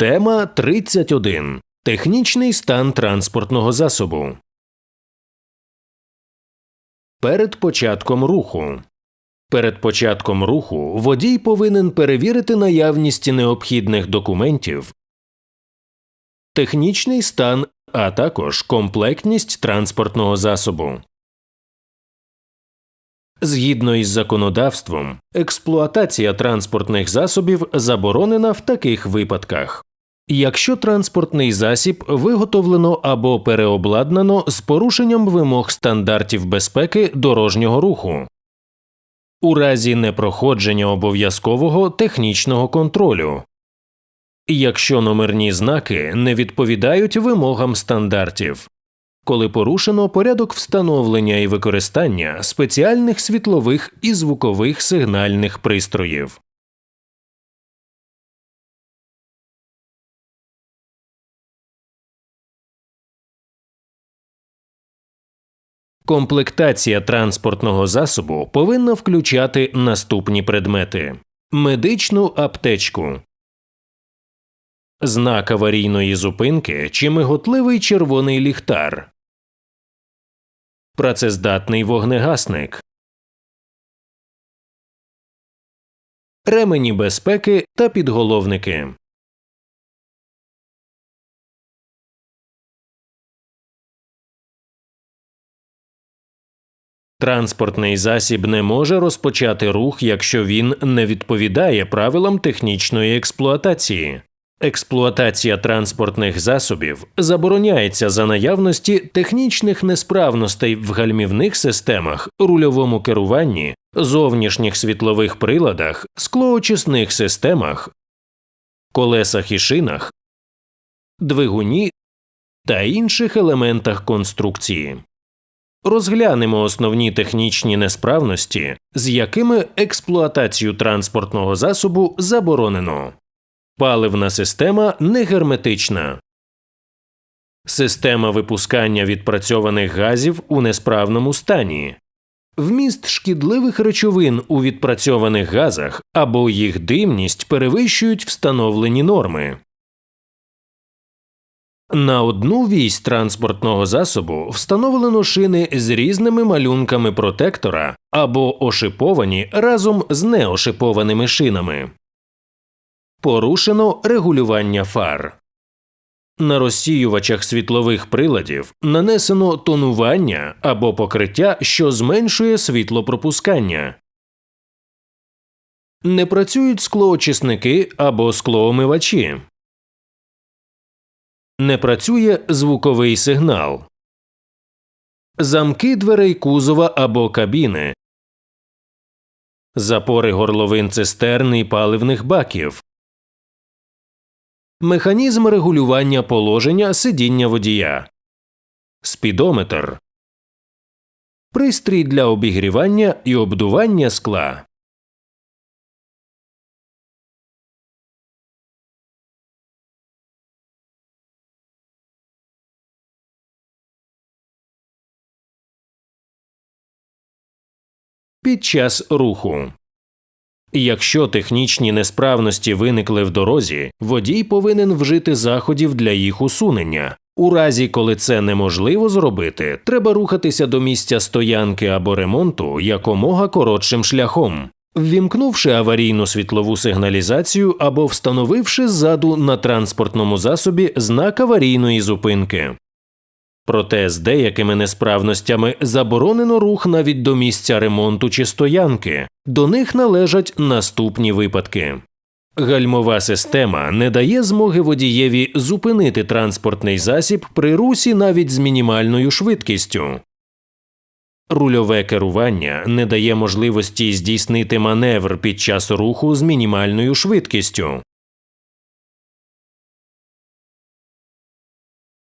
Тема 31. Технічний стан транспортного засобу. Перед початком руху. Перед початком руху водій повинен перевірити наявність необхідних документів, технічний стан, а також комплектність транспортного засобу. Згідно із законодавством, експлуатація транспортних засобів заборонена в таких випадках. Якщо транспортний засіб виготовлено або переобладнано з порушенням вимог стандартів безпеки дорожнього руху, у разі непроходження обов'язкового технічного контролю, якщо номерні знаки не відповідають вимогам стандартів, коли порушено порядок встановлення і використання спеціальних світлових і звукових сигнальних пристроїв. Комплектація транспортного засобу повинна включати наступні предмети: медичну аптечку, знак аварійної зупинки чи миготливий червоний ліхтар, працездатний вогнегасник, ремені безпеки та підголовники. Транспортний засіб не може розпочати рух, якщо він не відповідає правилам технічної експлуатації. Експлуатація транспортних засобів забороняється за наявності технічних несправностей в гальмівних системах, рульовому керуванні, зовнішніх світлових приладах, склоочисних системах, колесах і шинах, двигуні та інших елементах конструкції. Розглянемо основні технічні несправності, з якими експлуатацію транспортного засобу заборонено. Паливна система негерметична. Система випускання відпрацьованих газів у несправному стані. Вміст шкідливих речовин у відпрацьованих газах або їх димність перевищують встановлені норми. На одну вісь транспортного засобу встановлено шини з різними малюнками протектора або ошиповані разом з неошипованими шинами. Порушено регулювання фар. На розсіювачах світлових приладів нанесено тонування або покриття, що зменшує світлопропускання. Не працюють склоочисники або склоомивачі. Не працює звуковий сигнал. Замки дверей кузова або кабіни. Запори горловин цистерн і паливних баків. Механізм регулювання положення сидіння водія. Спідометр. Пристрій для обігрівання і обдування скла. Під час руху. Якщо технічні несправності виникли в дорозі, водій повинен вжити заходів для їх усунення. У разі, коли це неможливо зробити, треба рухатися до місця стоянки або ремонту якомога коротшим шляхом, ввімкнувши аварійну світлову сигналізацію або встановивши ззаду на транспортному засобі знак аварійної зупинки. Проте з деякими несправностями заборонено рух навіть до місця ремонту чи стоянки. До них належать наступні випадки. Гальмова система не дає змоги водієві зупинити транспортний засіб при русі навіть з мінімальною швидкістю. Рульове керування не дає можливості здійснити маневр під час руху з мінімальною швидкістю.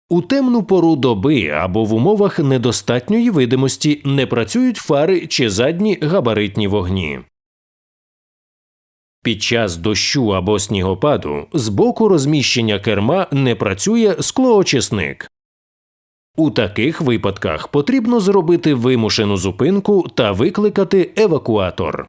У темну пору доби або в умовах недостатньої видимості не працюють фари чи задні габаритні вогні. Під час дощу або снігопаду з боку розміщення керма не працює склоочисник. У таких випадках потрібно зробити вимушену зупинку та викликати евакуатор.